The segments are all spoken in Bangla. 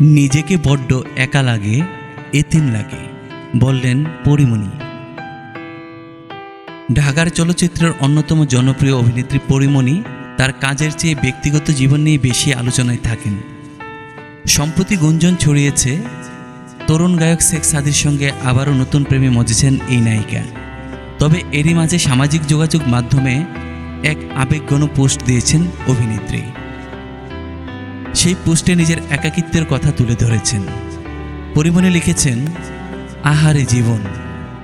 নিজেকে বড্ড একা লাগে, এতিম লাগে, বললেন পরিমণি। ঢাকার চলচ্চিত্রের অন্যতম জনপ্রিয় অভিনেত্রী পরিমণি তার কাজের চেয়ে ব্যক্তিগত জীবন নিয়ে বেশি আলোচনায় থাকেন। সম্প্রতি গুঞ্জন ছড়িয়েছে, তরুণ গায়ক শেখ সাদির সঙ্গে আবারও নতুন প্রেমে মজেছেন এই নায়িকা। তবে এরই মাঝে সামাজিক যোগাযোগ মাধ্যমে এক আবেগঘন পোস্ট দিয়েছেন অভিনেত্রী। সেই পোস্টে নিজের একাকিত্বের কথা তুলে ধরেছেন। পরিমণি লিখেছেন, আহারে জীবন,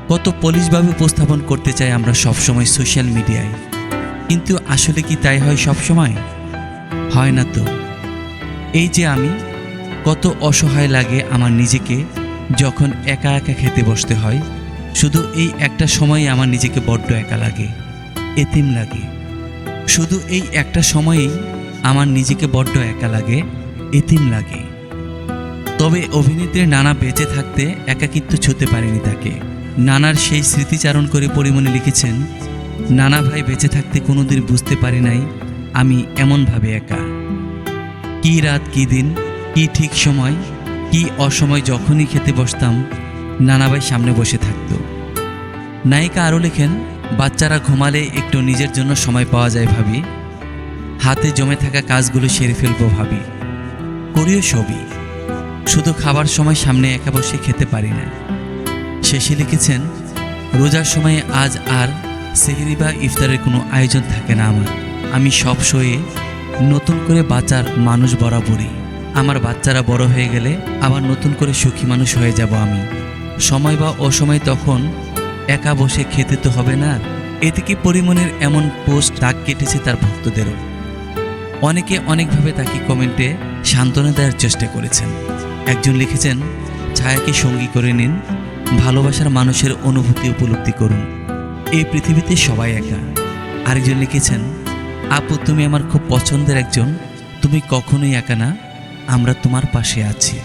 কত পলিশভাবে উপস্থাপন করতে চাই আমরা সবসময় সোশ্যাল মিডিয়ায়। কিন্তু আসলে কি তাই হয় সবসময়? হয় না তো। এই যে আমি, কত অসহায় লাগে আমার নিজেকে যখন একা একা খেতে বসতে হয়। শুধু এই একটা সময়ে আমার নিজেকে বড্ড একা লাগে, এতিম লাগে। শুধু এই একটা সময়েই আমার নিজেকে বড্ড একা লাগে, এতিম লাগে। তবে অভিনেত্রী নানা বেঁচে থাকতে একাকিত্ব ছুতে পারেনি তাকে। নানার সেই স্মৃতিচারণ করে পরিমণি লিখেছেন, নানা ভাই বেঁচে থাকতে কোনোদিন বুঝতে পারি নাই, আমি এমনভাবে একা। কি রাত, কি দিন, কি ঠিক সময়, কি অসময় যখনই খেতে বসতাম নানাভাই সামনে বসে থাকতো। নায়িকা আরও লেখেন, বাচ্চারা ঘুমালে একটু নিজের জন্য সময় পাওয়া যায় ভাবি। হাতে জমে থাকা কাজগুলো সেরে ফেলব ভাবি। করিও সবই। শুধু খাবার সময় সামনে একা বসে খেতে পারি না। শেষে লিখেছেন, রোজার সময়ে আজ আর সেহরি বা ইফতারের কোনো আয়োজন থাকে না আমার। আমি সব সয়ে নতুন করে বাঁচার মানুষ বরাবরই। আমার বাচ্চারা বড় হয়ে গেলে আবার নতুন করে সুখী মানুষ হয়ে যাব আমি। সময় বা অসময় তখন একা বসে খেতে তো হবে না। এদিকে পরিমণের এমন পোস্ট দাগ কেটেছে তার ভক্তদেরও? অনেকে অনেকভাবে তাকে কমেন্টে সান্ত্বনা দেওয়ার চেষ্টা করেছেন। একজন লিখেছেন, ছায়াকে সঙ্গী করে নিন, ভালোবাসার মানুষের অনুভূতি উপলব্ধি করুন। এই পৃথিবীতে সবাই একা। আরেকজন লিখেছেন, আপু, তুমি আমার খুব পছন্দের একজন। তুমি কখনোই একা না, আমরা তোমার পাশে আছি।